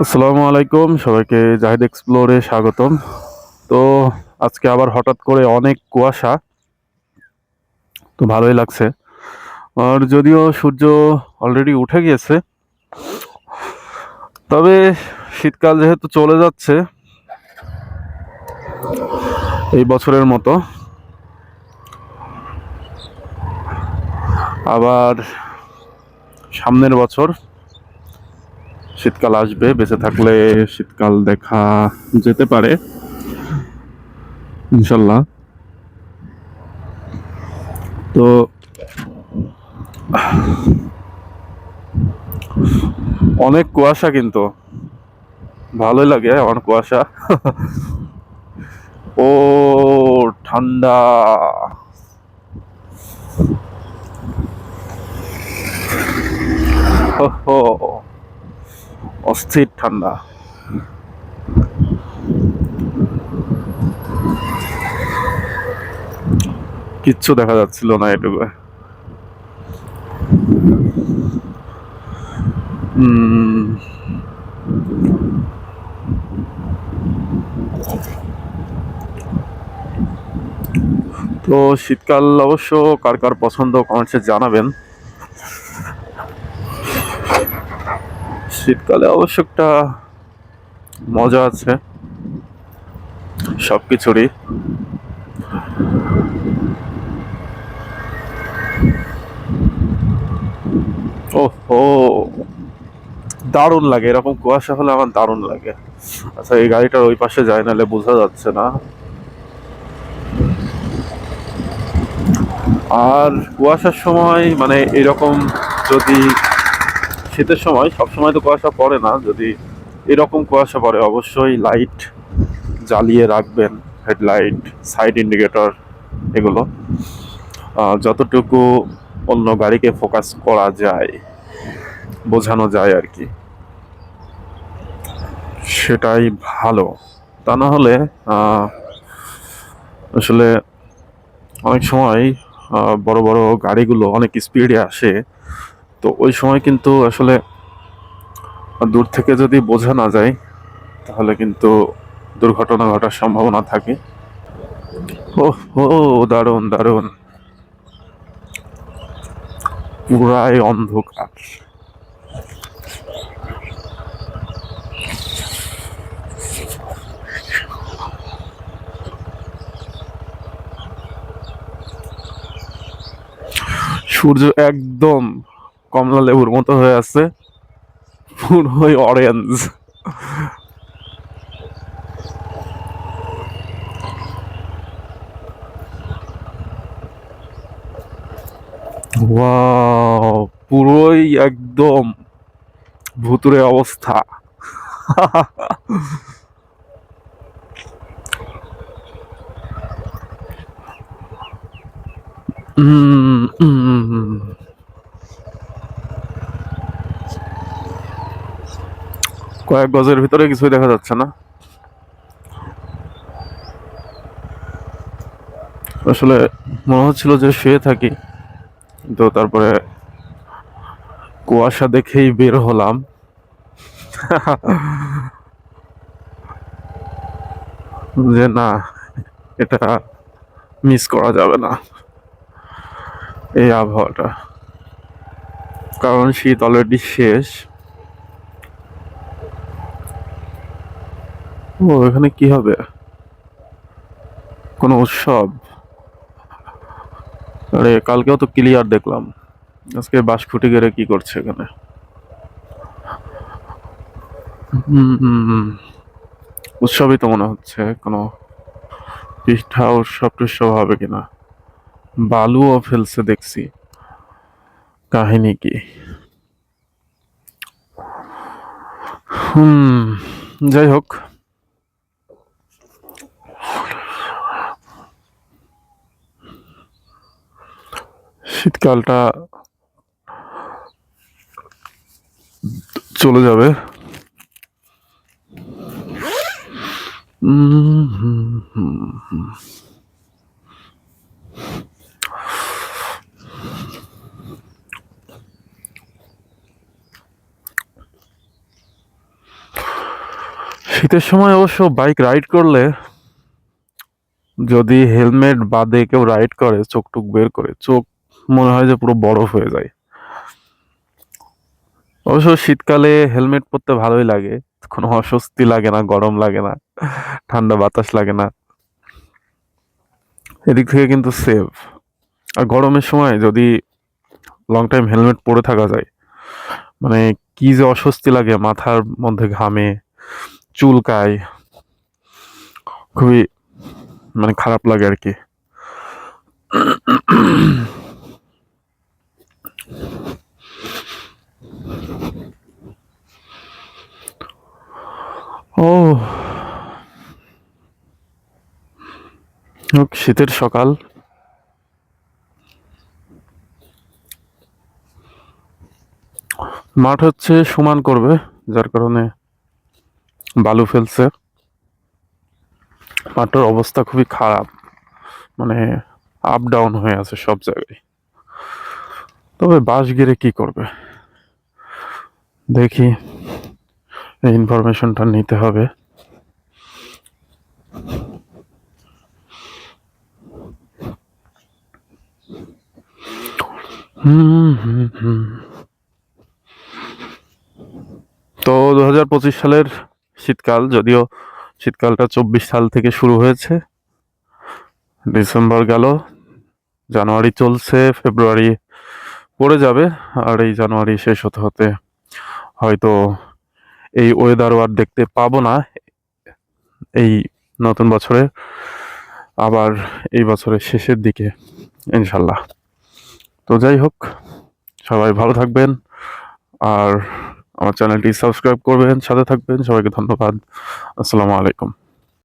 আসসালামু আলাইকুম, সবাইকে জাহিদ এক্সপ্লোরে স্বাগতম। তো আজকে আবার হঠাৎ করে অনেক কুয়াশা, তো ভালোই লাগছে। আর যদিও সূর্য অলরেডি উঠে গিয়েছে, তবে শীতকাল যেহেতু চলে যাচ্ছে, এই বছরের মতো। আবার সামনের বছর শীতকাল আসবে, বেঁচে থাকলে শীতকাল দেখা যেতে পারে। ইনশাল্লাহ। তো, অনেক কুয়াশা কিন্তু। ভালোই লাগে আমার কুয়াশা। ও, ঠান্ডা। হো অস্থির ঠান্ডা। কিচ্ছু দেখা যাচ্ছিল না এটুকু। তো শীতকাল অবশ্য কার কার পছন্দ কমেন্টসে জানাবেন। শীতকালে অবশ্য একটা মজা আছে। সবকিছুরই। ও হো দারুণ লাগে। এরকম কুয়াশা হলে আমার দারুণ লাগে। আচ্ছা এই গাড়িটার ওই পাশে যায়, নাহলে বোঝা যাচ্ছে না। আর কুয়াশার সময় মানে এরকম যদি শীতের সময় সব সময় তো কুয়াশা পড়ে না। যদি এরকম কুয়াশা পড়ে, অবশ্যই লাইট জ্বালিয়ে রাখবেন হেডলাইট সাইড ইন্ডিকেটর এগুলো। যতটুকু অন্য গাড়িকে ফোকাস করা যায়, বোঝানো যায় আর কি। সেটাই ভালো। তা না হলে আসলে অনেক সময় বড় বড় গাড়িগুলো অনেক স্পিডে আসে। তো ওই সময় কিন্তু আসলে দূর থেকে যদি বোঝা না যায়, তাহলে কিন্তু দুর্ঘটনা ঘটার সম্ভাবনা থাকে। ও ও, দারুণ দারুণ। পুরাই অন্ধকার। সূর্য একদম কমলা লেবুর মতো হয়ে আছে। পুরোই অরেঞ্জ পুরোই একদম ভুতুরে অবস্থা। উম, কয়েক গজের ভিতরে কিছুই দেখা যাচ্ছে না। আসলে মনে হচ্ছিল যে শুয়ে থাকি তো তারপরে কুয়াশা দেখেই বের হলাম। যে না, এটা মিস করা যাবে না, এই আবহাওয়াটা। কারণ শীত অলরেডি শেষ। ও, এখানে কি হবে? কোনো উৎসব? আরে, কালকেও তো ক্লিয়ার দেখলাম। আজকে বাস খুঁটি গেড়ে কি করছে এখানে। উৎসবই তো মনে হচ্ছে, কোনো পিঠা উৎসব টুৎসব হবে কিনা? বালুও ফেলছে, দেখছি। কাহিনী কি? হুম, যাই হোক। শীতকালটা চলে যাবে। শীতের সময় অবশ্য বাইক রাইড করলে যদি হেলমেট বাদে কেউ রাইড করে, চোখ টুক বের করে, চোখ মনে হয় যে পুরো বরফ হয়ে যায়। অবশ্য শীতকালে হেলমেট পরতে ভালোই লাগে, কোনো অস্বস্তি লাগে না, গরম লাগে না, ঠান্ডা বাতাস লাগে না। এদিক থেকে কিন্তু সেভ আর গরমের সময় যদি লং টাইম হেলমেট পরে থাকা যায় মানে কি যে অস্বস্তি লাগে, মাথার মধ্যে ঘামে চুলকায় খুবই মানে খারাপ লাগে আর কি। ও শীতের সকাল। মাঠ হচ্ছে সমান করবে, যার কারণে বালু ফেলছে। মাঠের অবস্থা খুবই খারাপ মানে আপ ডাউন হয়ে আছে সব জায়গায়। তবে বাস গিরে কি করবে? দেখি। এই ইনফরমেশনটা নিতে হবে। তো দু হাজার পঁচিশ সালের শীতকাল, যদিও শীতকালটা চব্বিশ সাল থেকে শুরু হয়েছে, ডিসেম্বর গেল, জানুয়ারি চলছে, ফেব্রুয়ারি পড়ে যাবে আর এই জানুয়ারি শেষ হতে হতে হয়তো এই ওয়েদার আর দেখতে পাবো না। এই নতুন বছরে আবার এই বছরের শেষের দিকে, ইনশাল্লাহ। তো যাই হোক, সবাই ভালো থাকবেন আর আমার চ্যানেলটি সাবস্ক্রাইব করবেন, সাথে থাকবেন। সবাইকে ধন্যবাদ। আসসালামু আলাইকুম।